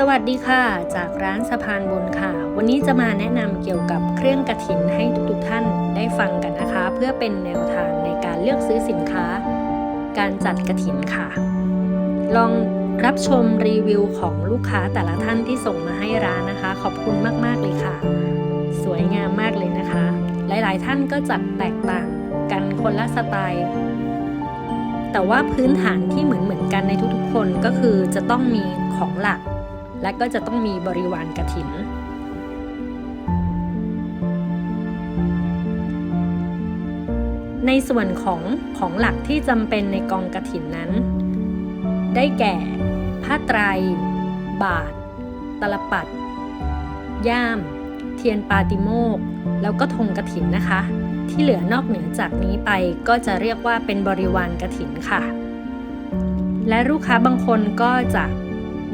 สวัสดีค่ะ จากร้านสะพานบุญค่ะ วันนี้จะมาแนะนำเกี่ยวกับเครื่องกระถินให้ทุกๆท่านได้ฟังกันนะคะ เพื่อเป็นแนวทางในการเลือกซื้อสินค้า การจัดกระถินค่ะ ลองรับชมรีวิวของลูกค้าแต่ละท่านที่ส่งมาให้ร้านนะคะ ขอบคุณมากๆเลยค่ะ สวยงามมากเลยนะคะ หลายๆท่านก็จัดแตกต่างกันคนละสไตล์แต่ว่าพื้นฐานที่เหมือนเหมือนกันในทุกๆคนก็คือจะต้องมีของหลัก และก็จะต้องมีบริวารกระถิน ในส่วนของของหลักที่จำเป็นในกองกระถินนั้น ได้แก่ ผ้าไตร บาท ตลปัด ย่าม เทียนปาติโมก แล้วก็ธงกระถินนะคะ ที่เหลือนอกเหนือจากนี้ไปก็จะเรียกว่าเป็นบริวารกระถินค่ะ และลูกค้าบางคนก็จะ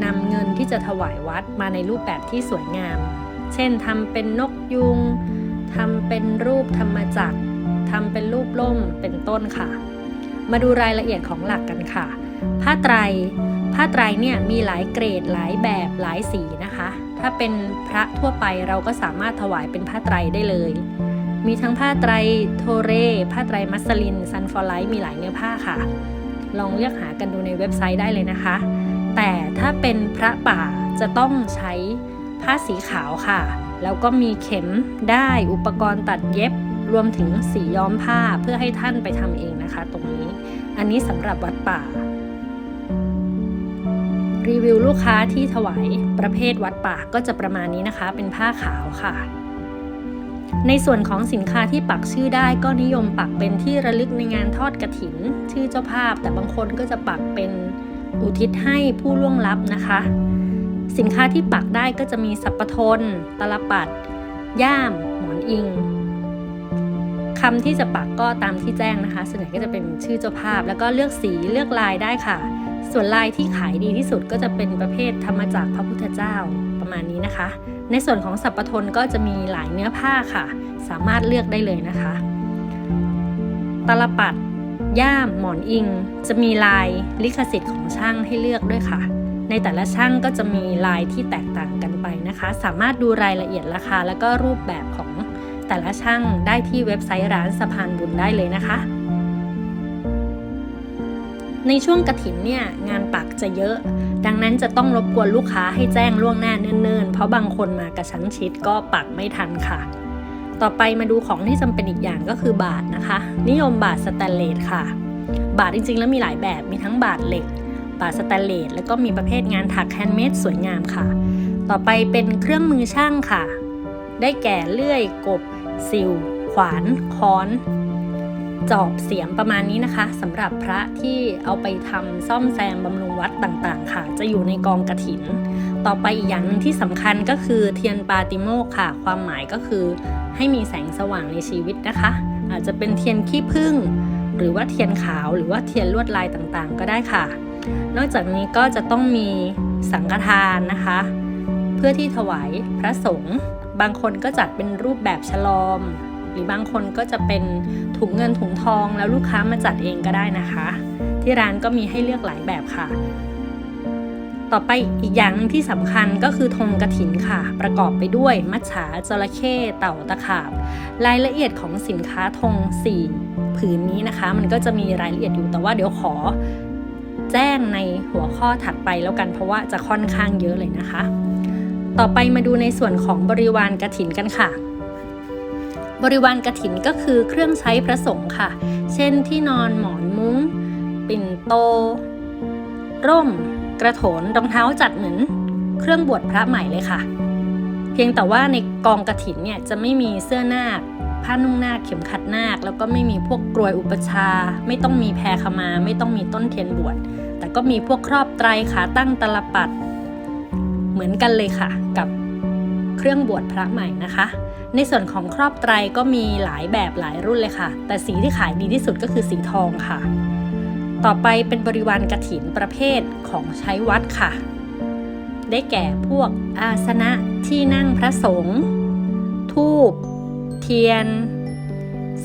นำเงินที่จะถวายวัดมาในรูปแบบที่สวยงาม เช่นทำเป็นนกยุงทำเป็นรูปธรรมจักรทำเป็นรูปล่มเป็นต้นค่ะ มาดูรายละเอียดของหลักกันค่ะ ผ้าไตร ผ้าไตรเนี่ยมีหลายเกรดหลายแบบหลายสีนะคะ ถ้าเป็นพระทั่วไปเราก็สามารถถวายเป็นผ้าไตรได้เลย มีทั้งผ้าไตรโทเรผ้าไตรมัสลินซันฟอร์ไลท์มีหลายเนื้อผ้าค่ะ ลองเลือกหากันดูในเว็บไซต์ได้เลยนะคะ แต่ถ้าเป็นพระป่าจะต้องใช้ผ้าสีขาวค่ะ แล้วก็มีเข็มได้อุปกรณ์ตัดเย็บรวมถึงสีย้อมผ้าเพื่อให้ท่านไปทำเองนะคะ ตรงนี้ อันนี้สำหรับวัดป่า รีวิวลูกค้าที่ถวายประเภทวัดป่าก็จะประมาณนี้นะคะ เป็นผ้าขาวค่ะ ในส่วนของสินค้าที่ปักชื่อได้ก็นิยมปักเป็นที่ระลึกในงานทอดกระถิน ชื่อเจ้าภาพ แต่บางคนก็จะปักเป็น อุทิศให้ผู้ล่วงลับนะคะ สินค้าที่ปักได้ก็จะมีสัปปทน ตลปัด ย่าม หมอนอิงคำที่จะปักก็ตามที่แจ้งนะคะ ส่วนใหญ่ก็จะเป็นชื่อเจ้าภาพ แล้วก็เลือกสีเลือกลายได้ค่ะ ส่วนลายที่ขายดีที่สุดก็จะเป็นประเภทธรรมจากพระพุทธเจ้าประมาณนี้นะคะ ในส่วนของสัปปทนก็จะมีหลายเนื้อผ้าค่ะ สามารถเลือกได้เลยนะคะ ตลปัด ย่ามหมอนอิง จะมีลายลิขสิทธิ์ของช่างให้เลือกด้วยค่ะ ในแต่ละช่างก็จะมีลายที่แตกต่างกันไปนะคะ สามารถดูรายละเอียดราคา แล้วก็รูปแบบของแต่ละช่างได้ที่เว็บไซต์ร้านสะพานบุญได้เลยนะคะ ในช่วงกระถินเนี่ยงานปักจะเยอะ ดังนั้นจะต้องรบกวนลูกค้าให้แจ้งล่วงหน้าเนิ่นๆ เพราะบางคนมากระชั้นชิดก็ปักไม่ทันค่ะ ต่อไปมาดูของที่จำเป็นอีกอย่างก็คือบาทนะคะ นิยมบาทสแตนเลสค่ะ บาทจริงๆ แล้วมีหลายแบบมีทั้งบาทเหล็ก บาทสแตนเลสแล้วก็มีประเภทงานถักแฮนด์เมดสวยงามค่ะ ต่อไปเป็นเครื่องมือช่างค่ะ ได้แก่เลื่อย กบ สิว ขวาน ค้อน จอบเสียมประมาณนี้นะคะสำหรับพระที่เอาไปทำซ่อมแซมบำรุงวัดต่างๆ ค่ะ จะอยู่ในกองกระถิน ต่อไปอีกอย่างนึงที่สำคัญก็คือเทียนปาติโมกค่ะ ความหมายก็คือ ให้มีแสงสว่างในชีวิตนะคะ อาจจะเป็นเทียนขี้ผึ้งหรือว่าเทียนขาวหรือว่าเทียนลวดลายต่างๆ ก็ได้ค่ะ นอกจากนี้ก็จะต้องมีสังฆทานนะคะ เพื่อที่ถวายพระสงฆ์บางคนก็จัดเป็นรูปแบบฉลอม หรือบางคนก็จะเป็นถุงเงินถุงทองแล้วลูกค้ามาจัดเองก็ได้นะคะ ที่ร้านก็มีให้เลือกหลายแบบค่ะ ต่อไปอีกอย่างหนึงที่สำคัญก็คือธงกระถินค่ะ ประกอบไปด้วย มัจฉาจระเข้เต่าตะขาบ รายละเอียดของสินค้าธง4ผืนนี้นะคะ มันก็จะมีรายละเอียดอยู่แต่ว่าเดี๋ยวขอแจ้งในหัวข้อถัดไปแล้วกันเพราะว่าจะค่อนข้างเยอะเลยนะคะ ต่อไปมาดูในส่วนของบริวารกระถินกันค่ะ บริวารกระถินก็คือเครื่องใช้พระสงฆ์ค่ะ เช่นที่นอนหมอนมุ้ง ปิ่นโต ร่ม กระโถนรองเท้าจัดเหมือนเครื่องบวชพระใหม่เลยค่ะ เพียงแต่ว่าในกองกระถินเนี่ยจะไม่มีเสื้อนาคผ้านุ่งนาคเข็มขัดนาค แล้วก็ไม่มีพวกกรวยอุปชา ไม่ต้องมีแพรขมา ไม่ต้องมีต้นเทียนบวชแต่ก็มีพวกครอบไตรขาตั้งตลปัด เหมือนกันเลยค่ะ กับเครื่องบวชพระใหม่นะคะ ในส่วนของครอบไตรก็มีหลายแบบหลายรุ่นเลยค่ะ แต่สีที่ขายดีที่สุดก็คือสีทองค่ะ ต่อไปเป็นบริวารกฐินประเภทของใช้วัดค่ะ ได้แก่พวกอาสนะที่นั่งพระสงฆ์ทูบเทียน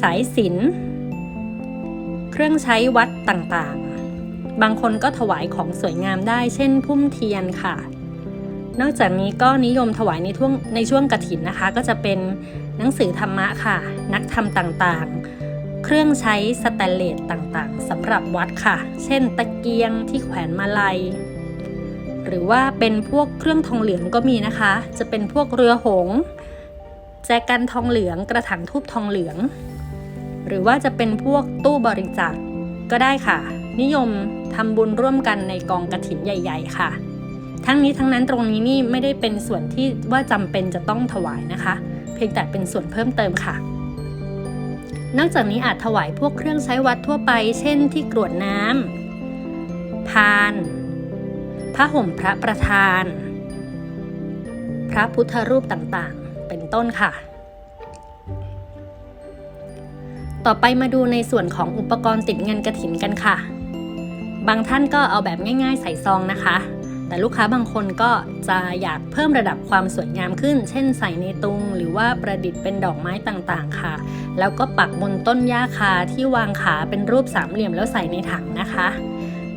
สายสิญจนเครื่องใช้วัดต่างๆ บางคนก็ถวายของสวยงามได้เช่นพุ่มเทียนค่ะ นอกจากนี้ก็นิยมถวายในช่วงในช่วงกระถินนะคะ ก็จะเป็นหนังสือธรรมะค่ะ นักธรรมต่างๆ เครื่องใช้สแตนเลสต่างๆสำหรับวัดค่ะ เช่นตะเกียงที่แขวนมาลัย หรือว่าเป็นพวกเครื่องทองเหลืองก็มีนะคะ จะเป็นพวกเรือหงส์แจกันทองเหลืองกระถางทูบทองเหลือง หรือว่าจะเป็นพวกตู้บริจาคก็ได้ค่ะ นิยมทำบุญร่วมกันในกองกระถินใหญ่ ๆ ค่ะ ทั้งนี้ทั้งนั้นตรงนี้นี่ไม่ได้เป็นส่วนที่ว่าจำเป็นจะต้องถวายนะคะ เพียงแต่เป็นส่วนเพิ่มเติมค่ะ นอกจากนี้อาจถวายพวกเครื่องใช้วัดทั่วไป เช่นที่กรวดน้ำพานผ้าห่มพระประธาน พระพุทธรูปต่างๆ เป็นต้นค่ะ ต่อไปมาดูในส่วนของอุปกรณ์ติดเงินกระถินกันค่ะ บางท่านก็เอาแบบง่าย ๆ ใส่ซองนะคะ แต่ลูกค้าบางคนก็จะอยากเพิ่มระดับความสวยงามขึ้น เช่นใส่ในตุง หรือว่าประดิษฐ์เป็นดอกไม้ต่างๆค่ะ แล้วก็ปักบนต้นหญ้าคาที่วางขาเป็นรูปสามเหลี่ยมแล้วใส่ในถังนะคะ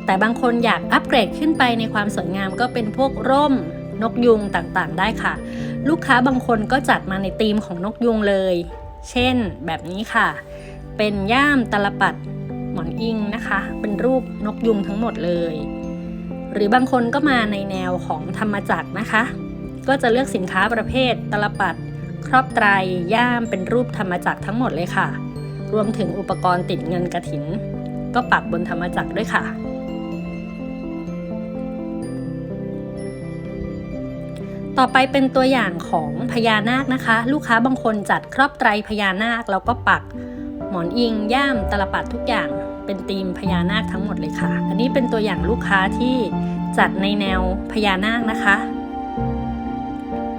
แต่บางคนอยากอัปเกรดขึ้นไปในความสวยงามก็เป็นพวกร่มนกยุงต่างๆ ได้ค่ะ ลูกค้าบางคนก็จัดมาในธีมของนกยุงเลย เช่นแบบนี้ค่ะ เป็นย่ามตลปัดหมอนอิงนะคะ เป็นรูปนกยุงทั้งหมดเลย หรือบางคนก็มาในแนวของธรรมจักรนะคะ ก็จะเลือกสินค้าประเภท ตลปัด ครอบไตรย่ามเป็นรูปธรรมจักรทั้งหมดเลยค่ะ รวมถึงอุปกรณ์ติดเงินกระถิน ก็ปักบนธรรมจักรด้วยค่ะ ต่อไปเป็นตัวอย่างของพญานาคนะคะ ลูกค้าบางคนจัดครอบไตรพญานาคแล้วก็ปัก หมอนอิงย่ามตลปัดทุกอย่าง เป็นธีมพญานาคทั้งหมดเลยค่ะ อันนี้เป็นตัวอย่างลูกค้าที่จัดในแนวพญานาคนะคะ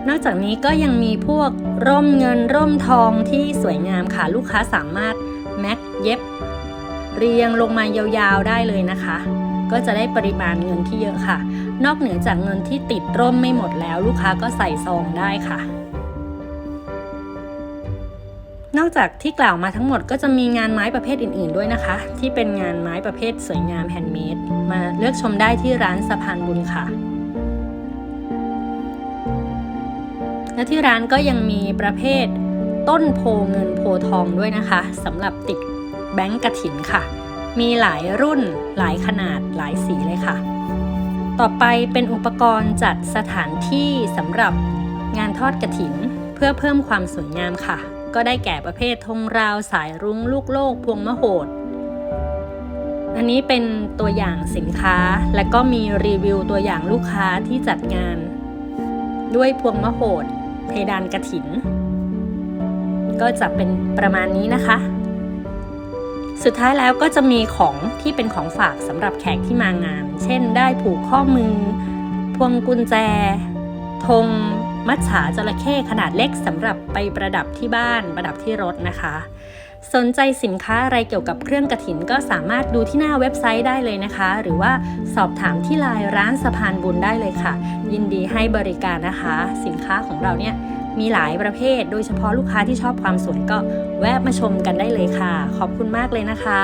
นอกจากนี้ก็ยังมีพวกร่มเงินร่มทองที่สวยงามค่ะ ลูกค้าสามารถแม็กเย็บ เรียงลงมายาวๆได้เลยนะคะ ก็จะได้ปริมาณเงินที่เยอะค่ะ นอกเหนือจากเงินที่ติดร่มไม่หมดแล้ว ลูกค้าก็ใส่ซองได้ค่ะ นอกจากที่กล่าวมาทั้งหมดก็จะมีงานไม้ประเภทอื่น ๆด้วยนะคะ ที่เป็นงานไม้ประเภทสวยงามแฮนด์เมดมาเลือกชมได้ที่ร้านสะพานบุญค่ะ และที่ร้านก็ยังมีประเภทต้นโพเงินโพทองด้วยนะคะสำหรับติดแบงก์กระถินค่ะ มีหลายรุ่นหลายขนาดหลายสีเลยค่ะ ต่อไปเป็นอุปกรณ์จัดสถานที่สำหรับงานทอดกระถิน เพื่อเพิ่มความสวยงามค่ะ ก็ได้แก่ประเภทธงราวสายรุ้งลูกโลกพวงมโหด อันนี้เป็นตัวอย่างสินค้าและก็มีรีวิวตัวอย่างลูกค้าที่จัดงาน ด้วยพวงมโหด เพดานกระถิน ก็จะเป็นประมาณนี้นะคะ สุดท้ายแล้วก็จะมีของที่เป็นของฝากสำหรับแขกที่มางาน เช่น ได้ผูกข้อมือ พวงกุญแจธง มัจฉาจระเข้ขนาดเล็กสำหรับไปประดับที่บ้าน ประดับที่รถนะคะ สนใจสินค้าอะไรเกี่ยวกับเครื่องกระถินก็สามารถดูที่หน้าเว็บไซต์ได้เลยนะคะ หรือว่าสอบถามที่ไลน์ร้านสะพานบุญได้เลยค่ะ ยินดีให้บริการนะคะ สินค้าของเราเนี่ยมีหลายประเภท โดยเฉพาะลูกค้าที่ชอบความสวยก็แวะมาชมกันได้เลยค่ะ ขอบคุณมากเลยนะคะ